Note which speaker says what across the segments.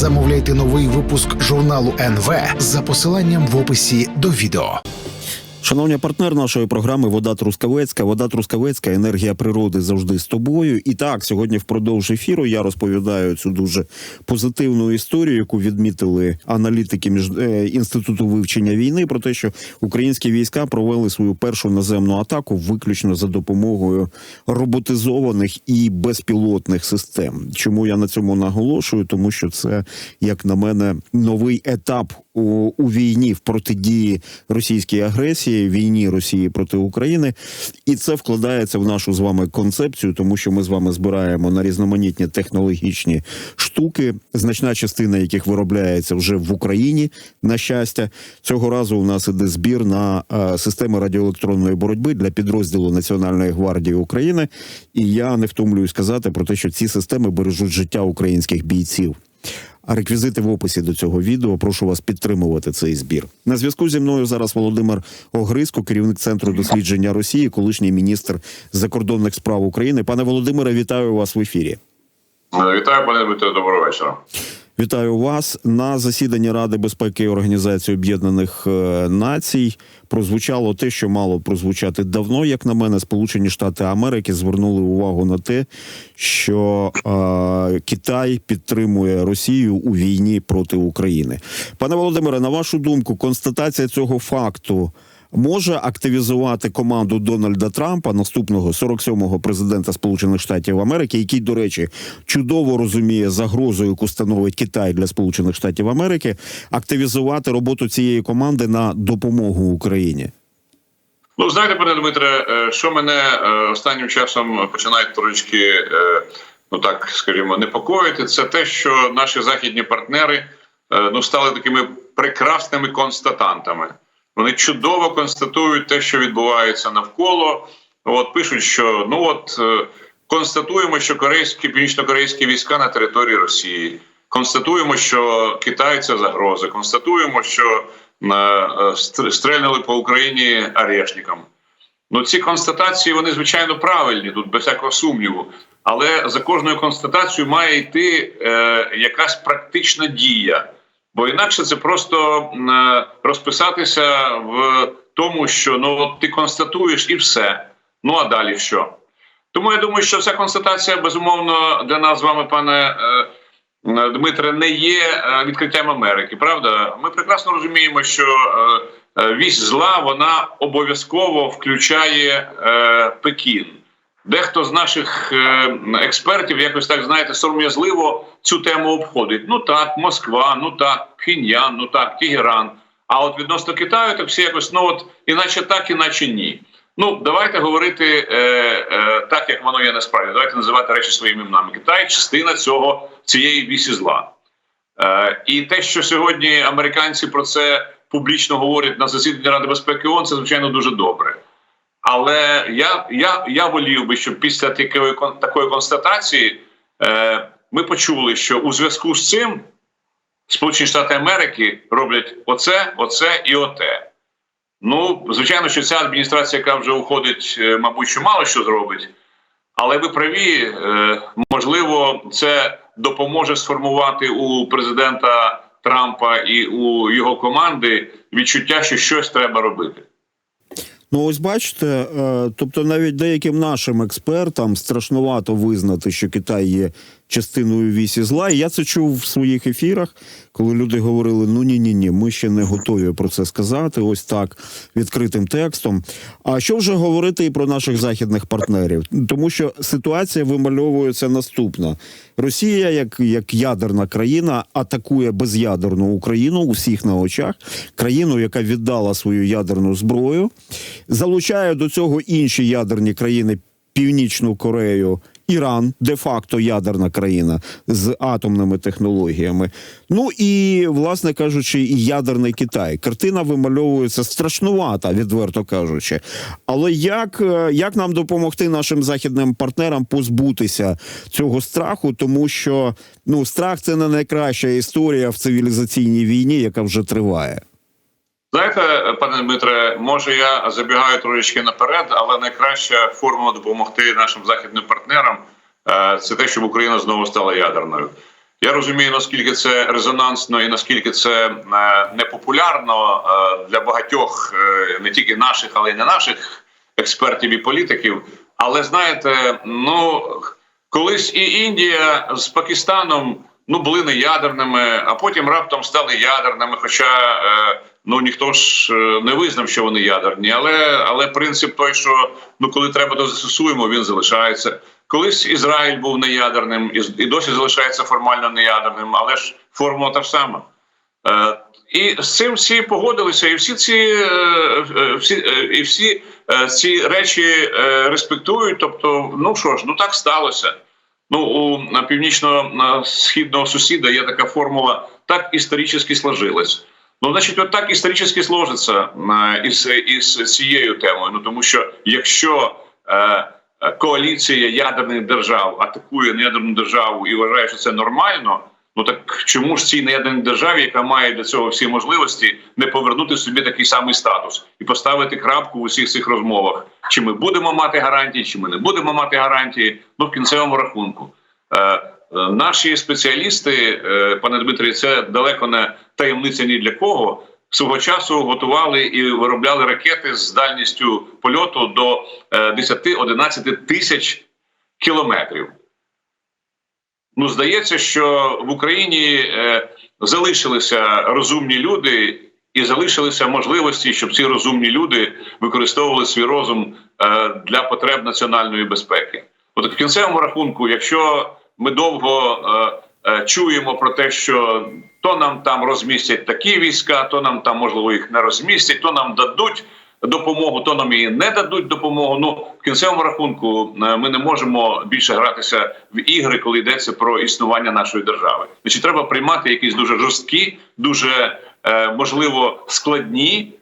Speaker 1: Замовляйте новий випуск журналу НВ за посиланням в описі до відео.
Speaker 2: Шановні партнер нашої програми Вода Трускавецька. Вода Трускавецька, енергія природи завжди з тобою. І так, сьогодні впродовж ефіру я розповідаю цю дуже позитивну історію, яку відмітили аналітики між е, інституту вивчення війни, про те, що українські війська провели свою першу наземну атаку виключно за допомогою роботизованих і безпілотних систем. Чому я на цьому наголошую? Тому що це, як на мене, новий етап у, у війні в протидії російській агресії, війні Росії проти України, і це вкладається в нашу з вами концепцію, тому що ми з вами збираємо на різноманітні технологічні штуки, значна частина яких виробляється вже в Україні. На щастя, цього разу у нас іде збір на е, системи радіоелектронної боротьби для підрозділу Національної гвардії України. І я не втомлюю сказати про те, що ці системи бережуть життя українських бійців. А реквізити в описі до цього відео. Прошу вас підтримувати цей збір. На зв'язку зі мною зараз Володимир Огриско, керівник центру дослідження Росії, колишній міністр закордонних справ України. Пане Володимире, вітаю вас в ефірі.
Speaker 3: Вітаю, пане Дмитро, доброго вечора.
Speaker 2: Вітаю вас на засіданні Ради безпеки Організації Об'єднаних е, Націй. Прозвучало те, що мало прозвучати давно. Як на мене, Сполучені Штати Америки звернули увагу на те, що е, Китай підтримує Росію у війні проти України. Пане Володимире, на вашу думку, констатація цього факту. Може активізувати команду Дональда Трампа, наступного 47-го президента Сполучених Штатів Америки, який, до речі, чудово розуміє загрозу, яку становить Китай для Сполучених Штатів Америки, активізувати роботу цієї команди на допомогу Україні.
Speaker 3: Ну, знаєте, пане Дмитре, е, що мене е, останнім часом починає трошечки, е, ну так скажімо, непокоїти, це те, що наші західні партнери ну стали такими прекрасними констатантами. Вони чудово констатують те, що відбувається навколо. От пишуть, що ну от констатуємо, що корейські північно-корейські війська на території Росії. Констатуємо, що Китай це загроза. Констатуємо, що стрельнули по Україні арешникам. Ну, ці констатації вони звичайно правильні, тут без всякого сумніву. Але за кожною констатацією має йти е, якась практична дія. Бо інакше це просто е, розписатися в тому, що ну от ти констатуєш і все. Ну а далі що? Тому я думаю, що ця констатація безумовно для нас з вами, пане. Е, Дмитре, не є е, відкриттям Америки. Правда, ми прекрасно розуміємо, що вісь зла вона обов'язково включає Пекін. Дехто з наших експертів якось так знаєте сором'язливо цю тему обходить. Ну так, Москва, ну так, Пхіньян, ну так, Тегеран. А от відносно Китаю, так всі якось ну от іначе так, іначе ні. Ну давайте говорити е, е, так, як воно є насправді. Давайте називати речі своїми іменами. Китай частина цього цієї вісі зла. Е, І те, що сьогодні американці про це публічно говорять на засіданні Ради безпеки ООН, це звичайно дуже добре. Але я я, я волів би, щоб після такої такої констатації е, ми почули, що у зв'язку з цим Сполучені Штати Америки роблять оце, оце і оте. Ну, звичайно, що ця адміністрація, яка вже уходить, е, мабуть, що мало що зробить, але ви праві, е, можливо, це допоможе сформувати у президента Трампа і у його команди відчуття, що щось треба робити.
Speaker 2: Ну, ось бачите, е, тобто навіть деяким нашим експертам страшнувато визнати, що Китай є частиною вісі зла. І я це чув в своїх ефірах, коли люди говорили: ну ні, ні, ні, ми ще не готові про це сказати. Ось так відкритим текстом. А що вже говорити і про наших західних партнерів? Тому що ситуація вимальовується наступна: Росія, як як ядерна країна, атакує безядерну Україну у всіх на очах, країну, яка віддала свою ядерну зброю, залучає до цього інші ядерні країни. Північну Корею Іран, де-факто ядерна країна з атомними технологіями. Ну і, власне кажучи, і ядерний Китай. Картина вимальовується страшнувата, відверто кажучи. Але як, е, як нам допомогти нашим західним партнерам позбутися цього страху, тому що ну страх це не найкраща історія в цивілізаційній війні, яка вже триває.
Speaker 3: Знаєте, пане Дмитре, може я забігаю трошечки наперед, але найкраща форма допомогти нашим західним партнерам е, це те, щоб Україна знову стала ядерною. Я розумію, наскільки це резонансно і наскільки це е, непопулярно е, для багатьох, не тільки наших, але й не наших експертів і політиків. Але знаєте, ну колись і Індія з Пакистаном ну були не ядерними, а потім раптом стали ядерними. Хоча ну ніхто ж е, не визнав, що вони ядерні. Але але принцип той, що ну коли треба, то застосуємо, він залишається. Колись Ізраїль був неядерним і, досі залишається формально неядерним, але ж формула та ж сама. Е, і з цим всі погодилися, і всі ці е, всі і всі ці речі респектують. Тобто, ну що ж, ну так сталося. Ну у північно-східного сусіда є така формула, так історично сложилось. Ну, значить, от так історично сложиться е, із, із цією темою. Ну тому що якщо е, коаліція ядерних держав атакує неядерну державу і вважає, що це нормально. Ну так чому ж цій неядерній державі, яка має для цього всі можливості, не повернути собі такий самий статус і поставити крапку в усіх цих розмовах? Чи ми будемо мати гарантії, чи ми не будемо мати гарантії? Ну в кінцевому рахунку. Е, наші спеціалісти, е, пане Дмитрі, це далеко не таємниця ні для кого. Свого часу готували і виробляли ракети з дальністю польоту до е, 10-11 тисяч кілометрів. Ну, здається, що в Україні е, залишилися розумні люди, і залишилися можливості, щоб ці розумні люди використовували свій розум е, для потреб національної безпеки. От в кінцевому рахунку, якщо ми довго е, е, чуємо про те, що то нам там розмістять такі війська, то нам там можливо їх не розмістять, то нам дадуть допомогу, то нам і не дадуть допомогу. Ну в кінцевому рахунку е, ми не можемо більше гратися в ігри, коли йдеться про існування нашої держави. Значить, треба приймати якісь дуже жорсткі, дуже е, можливо складні,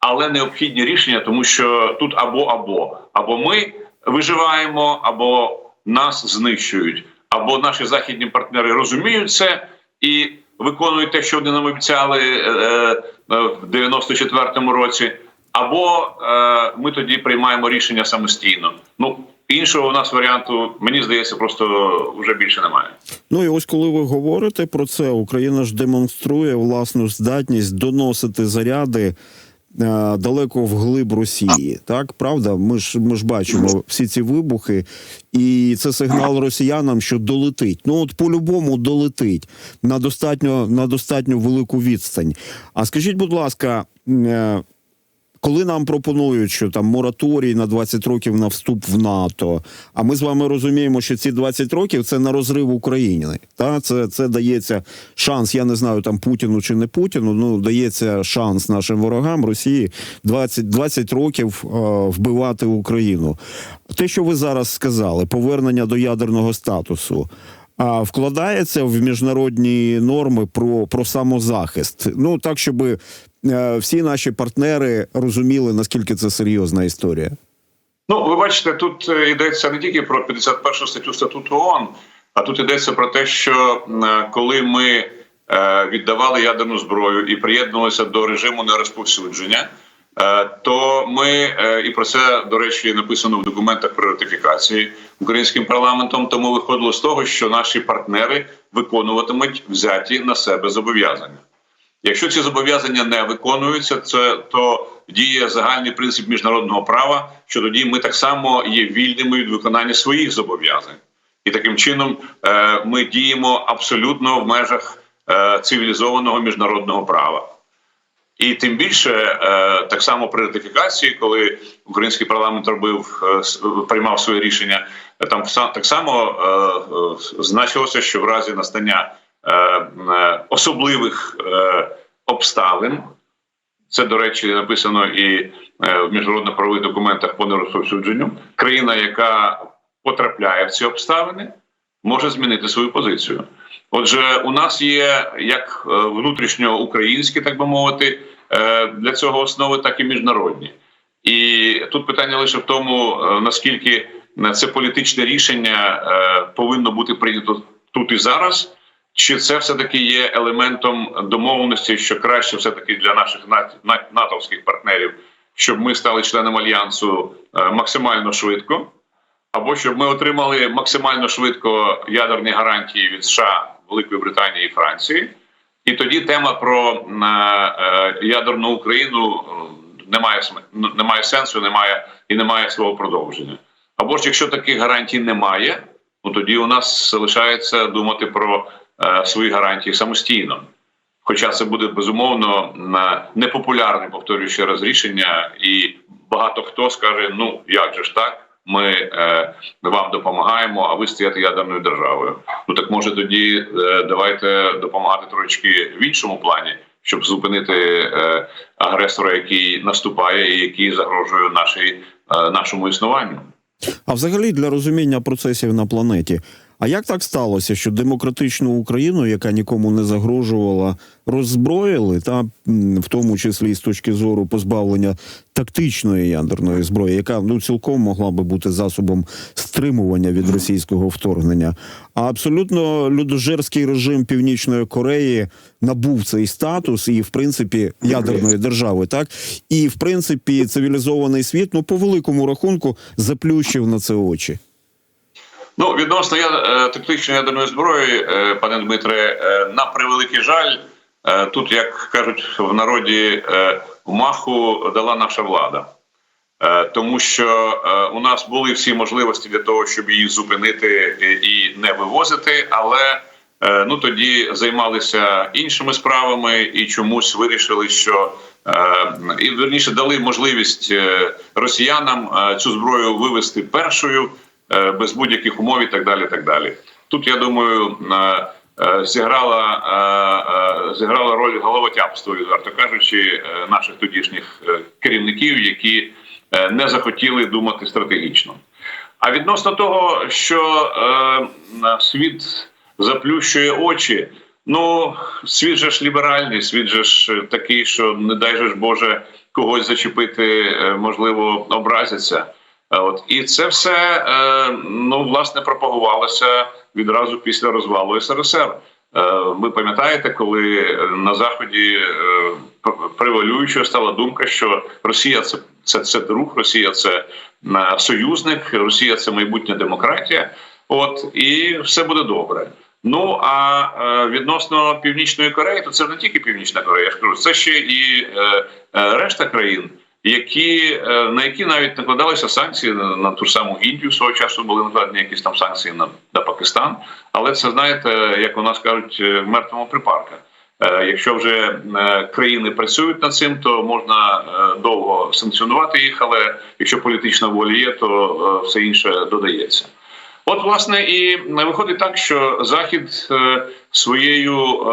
Speaker 3: але необхідні рішення, тому що тут або або або ми виживаємо, або нас знищують, або наші західні партнери розуміють це і виконують те, що вони нам обіцяли е, е, в 94-му році. Або е, ми тоді приймаємо рішення самостійно. Ну іншого у нас варіанту, мені здається, просто вже більше немає.
Speaker 2: Ну і ось коли ви говорите про це, Україна ж демонструє власну здатність доносити заряди. Е, Далеко вглиб Росії, так правда? Ми ж ми ж бачимо всі ці вибухи, і це сигнал росіянам, що долетить. Ну от по-любому долетить на достатньо на достатньо велику відстань. А скажіть, будь ласка, е, коли нам пропонують, що там мораторій на 20 років на вступ в НАТО, а ми з вами розуміємо, що ці 20 років це на розрив України. Та це, це дається шанс. Я не знаю там Путіну чи не Путіну. Ну дається шанс нашим ворогам Росії 20, 20 років е, вбивати Україну. Те, що ви зараз сказали, повернення до ядерного статусу. А вкладається в міжнародні норми про, про самозахист. Ну так, щоб всі наші партнери розуміли, наскільки це серйозна історія.
Speaker 3: Ну, ви бачите, тут е, йдеться не тільки про 51 статтю статуту ООН, а тут йдеться про те, що е, коли ми е, віддавали ядерну зброю і приєднувалися до режиму нерозповсюдження, е, то ми е, і про це до речі написано в документах про ратифікації українським парламентом. Тому виходило з того, що наші партнери виконуватимуть взяті на себе зобов'язання. Якщо ці зобов'язання не виконуються, це то діє загальний принцип міжнародного права, що тоді ми так само є вільними від виконання своїх зобов'язань, і таким чином е, ми діємо абсолютно в межах е, цивілізованого міжнародного права. І тим більше е, так само при ратифікації, коли український парламент робив приймав своє рішення, там так само значилося, що в разі настання особливих е, обставин, це до речі написано і е, в міжнародно правових документах по нерозповсюдженню, країна, яка потрапляє в ці обставини, може змінити свою позицію. Отже, у нас є як е, внутрішньоукраїнські, так би мовити, е, для цього основи, так і міжнародні. І тут питання лише в тому, е, наскільки е, це політичне рішення е, повинно бути прийнято тут і зараз, чи це все таки є елементом домовленості, що краще все таки для наших нат- нат- натовських партнерів, щоб ми стали членом альянсу е, максимально швидко. або щоб ми отримали максимально швидко ядерні гарантії від США, Великої Британії і Франції. І тоді тема про е, е, ядерну Україну немає немає сенсу, немає і немає свого продовження. Або ж якщо таких гарантій немає, ну тоді у нас залишається думати про свої гарантії самостійно. Хоча це буде безумовно непопулярне, повторюю ще раз рішення, і багато хто скаже: ну як же ж так, ми е, вам допомагаємо, а ви стаєте ядерною державою. Ну так може тоді е, давайте допомагати трошечки в іншому плані, щоб зупинити е, агресора, який наступає і який загрожує нашій, е, нашому існуванню.
Speaker 2: А взагалі для розуміння процесів на планеті. А як так сталося, що демократичну Україну, яка нікому не загрожувала, роззброїли, та в тому числі з точки зору позбавлення тактичної ядерної зброї, яка ну цілком могла би бути засобом стримування від російського вторгнення? А абсолютно людожерський режим Північної Кореї набув цей статус і, в принципі, ядерної держави, так і в принципі цивілізований світ, ну по великому рахунку, заплющив на це очі.
Speaker 3: Ну, відносно я, е, тактичної ядерної зброї, е, пане Дмитре, е, на превеликий жаль, тут, як кажуть в народі, маху дала наша влада. Тому що у нас були всі можливості для того, щоб її зупинити і не вивозити, але ну тоді займалися іншими справами і чомусь вирішили, що і верніше дали можливість росіянам цю зброю вивести першою без будь-яких умов і так далі. Так далі. Тут я думаю. е, е, Зіграла е, е, зіграла роль головотяпства, відверто кажучи, е, наших тодішніх е, керівників, які е, не захотіли думати стратегічно. А відносно того, що е, світ заплющує очі, ну світ же ж ліберальний, світ же ж такий, що не дай же ж Боже когось зачепити, е, можливо, образяться. Е, От і це все е, ну власне пропагувалося відразу після розвалу СРСР. Е, Ви пам'ятаєте, коли на заході превалюючою стала думка, що Росія це це, це друг, Росія це союзник, Росія це майбутня демократія. От і все буде добре. Ну а відносно північної Кореї, то це не тільки Північна Корея, я ж кажу, це ще і решта країн, які е, на які навіть накладалися санкції на, ту саму Індію свого часу були накладені якісь там санкції на, на Пакистан. Але це знаєте, як у нас кажуть, е, мертвому припарка. Е, Якщо вже країни працюють над цим, то можна довго санкціонувати їх. Але якщо політична воля є, то все інше додається. От, власне, і виходить так, що Захід своєю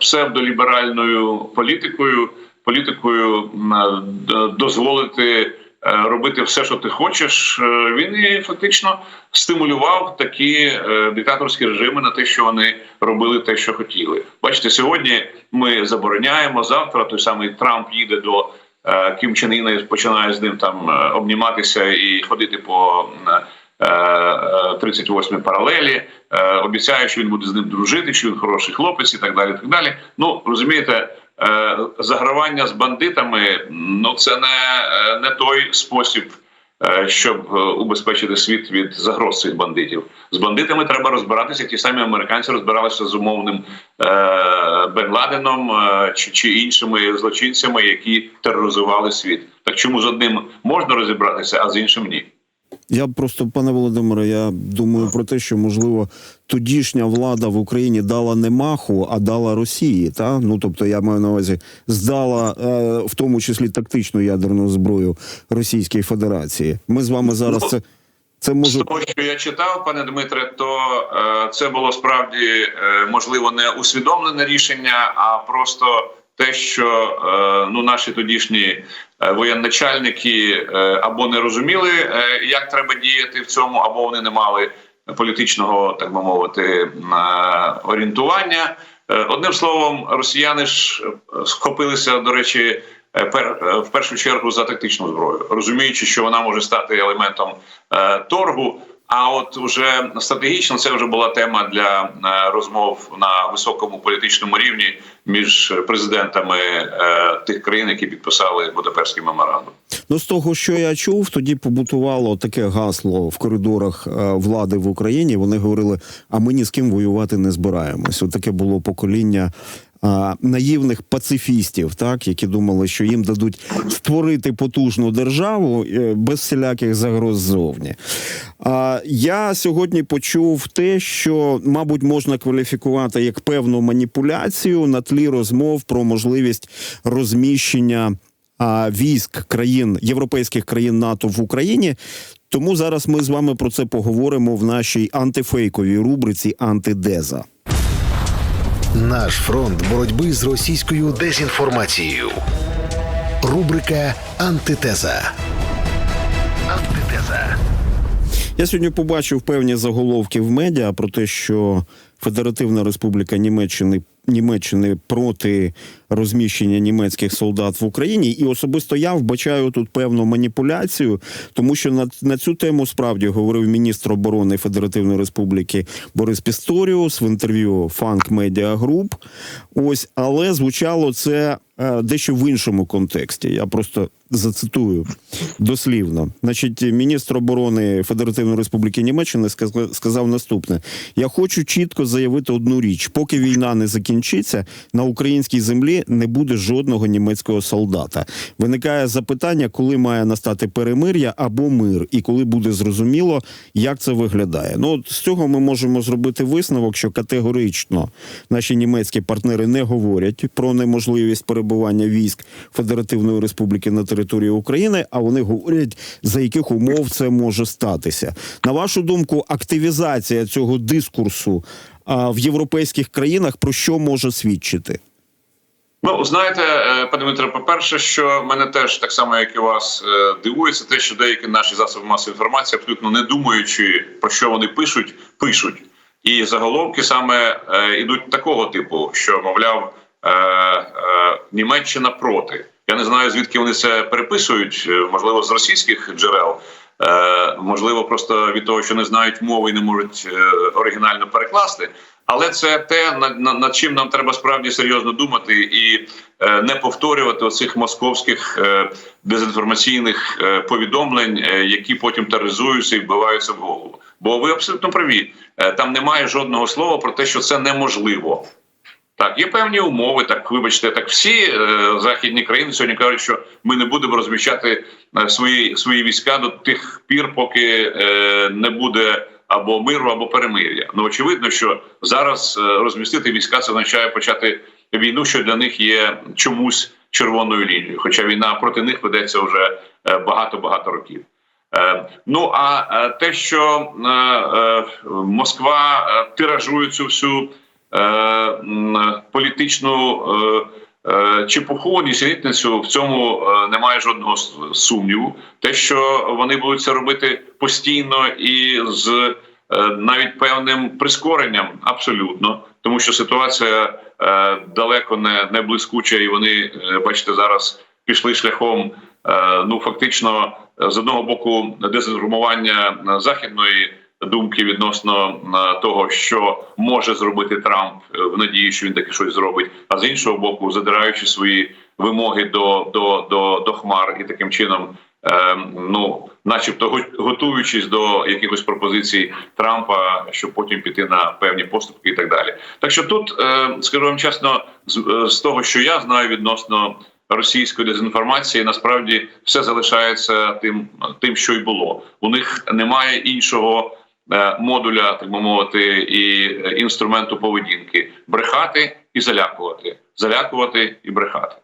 Speaker 3: псевдоліберальною політикою, політикою е, дозволити е, робити все, що ти хочеш, е, він і фактично стимулював такі диктаторські режими на те, що вони робили те, що хотіли. Бачите, сьогодні ми забороняємо завтра. Той самий Трамп їде до Кім Чен Іна починає з ним там обніматися і ходити по. м, е, е, 38 паралелі, обіцяє, що він буде з ним дружити, що він хороший хлопець і так далі. Так далі. Ну розумієте, загравання з бандитами ну це не, е, не той спосіб, е, щоб е, убезпечити світ від загроз цих бандитів. З бандитами треба розбиратися. Ті самі американці розбиралися з умовним е, Бен Ладеном е, чи, чи іншими злочинцями, які тероризували світ. Так чому з одним можна розібратися, а з іншим ні?
Speaker 2: Я просто, пане Володимире, я думаю про те, що можливо тодішня влада в Україні дала не маху, а дала Росії. Та ну тобто, я маю на увазі, здала е, в тому числі тактичну ядерну зброю Російській Федерації. Ми з вами зараз
Speaker 3: Ну,
Speaker 2: це. Це може
Speaker 3: того, що я читав, пане Дмитре, то е, це було справді е, можливо не усвідомлене рішення, а просто те, що е, ну наші тодішні е, воєначальники е, або не розуміли, як треба діяти в цьому, або вони не мали політичного, так би мовити, орієнтування. Одним словом, росіяни ж схопилися, до речі, пер, в першу чергу за тактичну зброю, розуміючи, що вона може стати елементом торгу. А от уже стратегічно це вже була тема для е, розмов на високому політичному рівні між президентами е, тих країн, які підписали Будапештський меморандум.
Speaker 2: Ну, з того, що я чув, тоді побутувало таке гасло в коридорах е, влади в Україні. Вони говорили: а ми ні з ким воювати не збираємось. От таке було покоління. А, Наївних пацифістів, так які думали, що їм дадуть створити потужну державу е, без всіляких загроз ззовні. А я сьогодні почув те, що, мабуть, можна кваліфікувати як певну маніпуляцію на тлі розмов про можливість розміщення військ країн європейських країн НАТО в Україні. Тому зараз ми з вами про це поговоримо в нашій антифейковій рубриці Антидеза.
Speaker 1: Наш фронт боротьби з російською дезінформацією. Рубрика Антитеза. Антитеза.
Speaker 2: Я сьогодні побачив певні заголовки в медіа про те, що Федеративна Республіка Німеччини Німеччини проти розміщення німецьких солдат в Україні, і особисто я вбачаю тут певну маніпуляцію, тому що на, на цю тему справді говорив міністр оборони Федеративної Республіки Борис Пісторіус в інтерв'ю Фанк Медіа Груп. Ось, але звучало це дещо в іншому контексті. Я просто зацитую дослівно. Значить, міністр оборони Федеративної Республіки Німеччини сказ- сказав наступне: я хочу чітко заявити одну річ: поки війна не закінчиться, на українській землі не буде жодного німецького солдата. Виникає запитання, коли має настати перемир'я або мир, і коли буде зрозуміло, як це виглядає. Ну от з цього ми можемо зробити висновок, що категорично наші німецькі партнери не говорять про неможливість перебування військ Федеративної Республіки на території України, а вони говорять, за яких умов це може статися. На вашу думку, активізація цього дискурсу а, в європейських країнах про що може свідчити?
Speaker 3: Ну, знаєте, е, пане Дмитро, по-перше, що мене теж так само, як і вас, е, дивується, те, що деякі наші засоби масової інформації, абсолютно не думаючи про що вони пишуть, пишуть. І заголовки саме е, ідуть такого типу, що мовляв, е, е, Німеччина проти. Я не знаю звідки вони це переписують, е, можливо, з російських джерел. Е, можливо, просто від того, що не знають мови і не можуть е, оригінально перекласти. Але це те, над, чим нам треба справді серйозно думати і не повторювати оцих московських дезінформаційних повідомлень, які потім тероризуються і вбиваються в голову. Бо ви абсолютно праві. Там немає жодного слова про те, що це неможливо. Так, є певні умови. Так, вибачте, так всі е, західні країни сьогодні кажуть, що ми не будемо розміщати е, свої свої війська до тих пір, поки е, не буде або миру, або перемир'я. Ну очевидно, що зараз е, розмістити війська це означає почати війну, що для них є чомусь червоною лінією. Хоча війна проти них ведеться вже багато багато років. Е, Ну а е, те, що е, е, Москва е, тиражує цю всю е, політичну е, е, чепуху, нісенітницю, в цьому е, немає жодного сумніву. Те, що вони будуть це робити постійно і з е, навіть певним прискоренням, абсолютно, тому що ситуація е, далеко не, не блискуча, і вони, е, бачите, зараз пішли шляхом. е, Ну, фактично, е, з одного боку, дезінформування е, західної думки відносно е, того, що може зробити Трамп е, в надії, що він таки щось зробить, а з іншого боку, задираючи свої вимоги до, до, до, до хмар і таким чином. е, Ну, начебто, готуючись до якихось пропозицій Трампа, щоб потім піти на певні поступки і так далі. Так що тут, е, скажу вам чесно, з, е, з того, що я знаю відносно російської дезінформації, насправді все залишається тим, тим, що й було. У них немає іншого модуля, так би мовити, і е, інструменту поведінки брехати і залякувати, залякувати і брехати.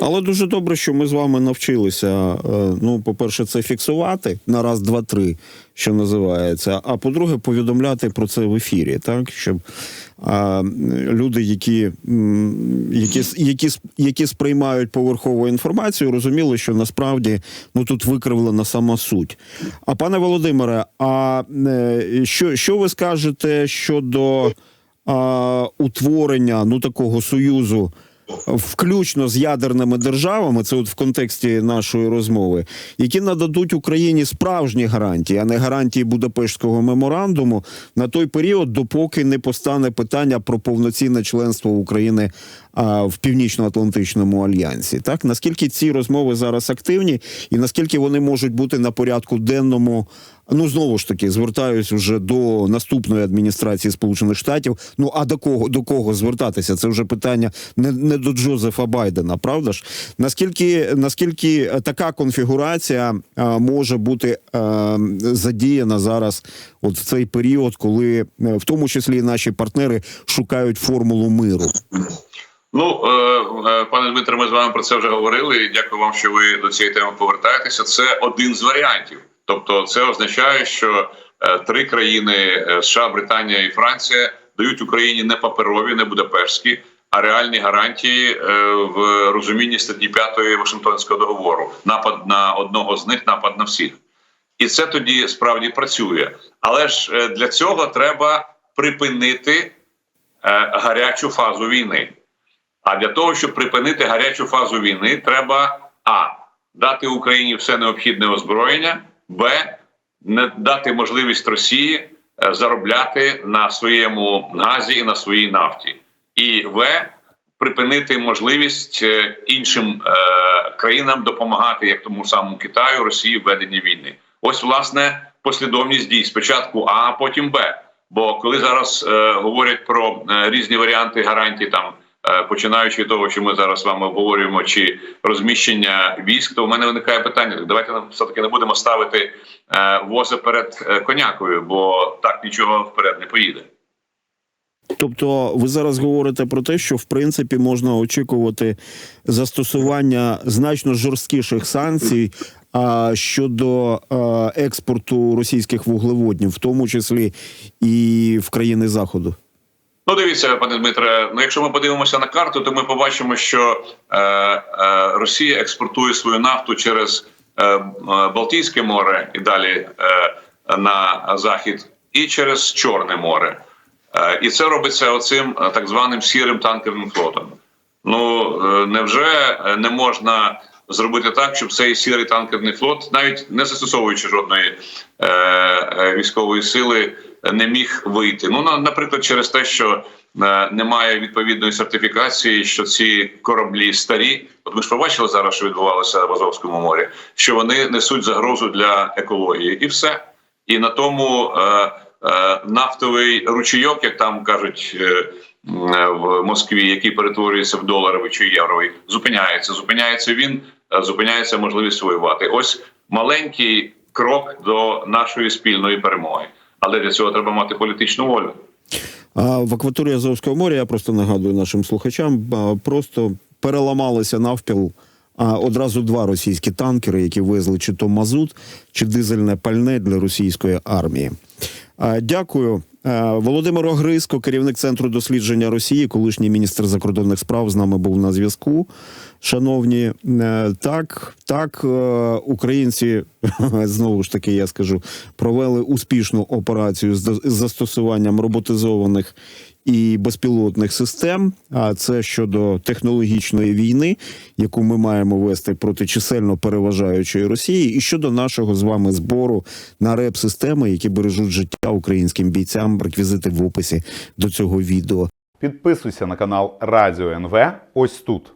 Speaker 2: Але дуже добре, що ми з вами навчилися. е, Ну, по-перше, це фіксувати на раз, два, три, що називається. А по-друге, повідомляти про це в ефірі, так щоб а, люди, які, які, які, які сприймають поверхову інформацію, розуміли, що насправді ну тут викривлена сама суть. А пане Володимире, а е, що, що ви скажете щодо а, утворення ну такого союзу? Включно з ядерними державами, це от в контексті нашої розмови, які нададуть Україні справжні гарантії, а не гарантії Будапештського меморандуму на той період, допоки не постане питання про повноцінне членство України а, в Північно-Атлантичному альянсі. Так наскільки ці розмови зараз активні, і наскільки вони можуть бути на порядку денному? Ну знову ж таки звертаюсь вже до наступної адміністрації Сполучених Штатів. Ну а до кого до кого звертатися? Це вже питання не, не до Джозефа Байдена, правда ж? Наскільки наскільки така конфігурація а, може бути а, задіяна зараз, от в цей період, коли е, в тому числі наші партнери шукають формулу миру?
Speaker 3: Ну, е, е, пане Дмитре, ми з вами про це вже говорили. Дякую вам, що ви до цієї теми повертаєтеся. Це один з варіантів. Тобто, це означає, що е, три країни е, США, Британія і Франція дають Україні не паперові, не будапештські, а реальні гарантії е, в розумінні статті 5 Вашингтонського договору. Напад на одного з них, напад на всіх. І це тоді справді працює. Але ж для цього треба припинити гарячу фазу війни. А для того, щоб припинити гарячу фазу війни, треба а дати Україні все необхідне озброєння, б не дати можливість Росії е, заробляти на своєму газі і на своїй нафті, і в припинити можливість е, іншим е, країнам допомагати, як тому самому Китаю, Росії в веденні війни. Ось власне послідовність дій спочатку, А, потім Б. Бо коли зараз е, говорять про е, різні варіанти гарантій, там починаючи від того, що ми зараз з вами обговорюємо, чи розміщення військ, то в мене виникає питання: давайте нам все таки не будемо ставити е, вози перед е, конякою, бо так нічого вперед не поїде.
Speaker 2: Тобто, ви зараз говорите про те, що в принципі можна очікувати застосування значно жорсткіших санкцій а, щодо а, експорту російських вуглеводнів, в тому числі і в країни заходу.
Speaker 3: Ну, дивіться, пане Дмитре. Ну, якщо ми подивимося на карту, то ми побачимо, що е, е, Росія експортує свою нафту через е, е, Балтійське море і далі е, на захід, і через Чорне море. Е, і це робиться оцим е, так званим сірим танкерним флотом. Ну е, невже е, не можна зробити так, щоб цей сірий танкерний флот, навіть не застосовуючи жодної е, е, військової сили, не міг вийти? Ну наприклад, через те, що е, немає відповідної сертифікації, що ці кораблі старі. От ви ж побачили зараз, що відбувалося в Азовському морі, що вони несуть загрозу для екології, і все. І на тому е, е, нафтовий ручейок, як там кажуть е, е, в Москві, який перетворюється в доларовий чи євровий, зупиняється. Зупиняється він, е, зупиняється можливість воювати. Ось маленький крок до нашої спільної перемоги. Але для цього треба мати політичну волю.
Speaker 2: А в акваторії Азовського моря, я просто нагадую нашим слухачам, просто переламалися навпіл а, одразу два російські танкери, які везли чи то мазут, чи дизельне пальне для російської армії. Дякую. Е, Володимир Огриско, керівник центру дослідження Росії, колишній міністр закордонних справ, з нами був на зв'язку. Шановні, е, так, так, е, українці знову ж таки, я скажу, провели успішну операцію з з застосуванням роботизованих і безпілотних систем. А це щодо технологічної війни, яку ми маємо вести проти чисельно переважаючої Росії, і щодо нашого з вами збору на реп-системи, які бережуть життя українським бійцям. Реквізити в описі до цього відео.
Speaker 4: Підписуйся на канал Радіо НВ ось тут.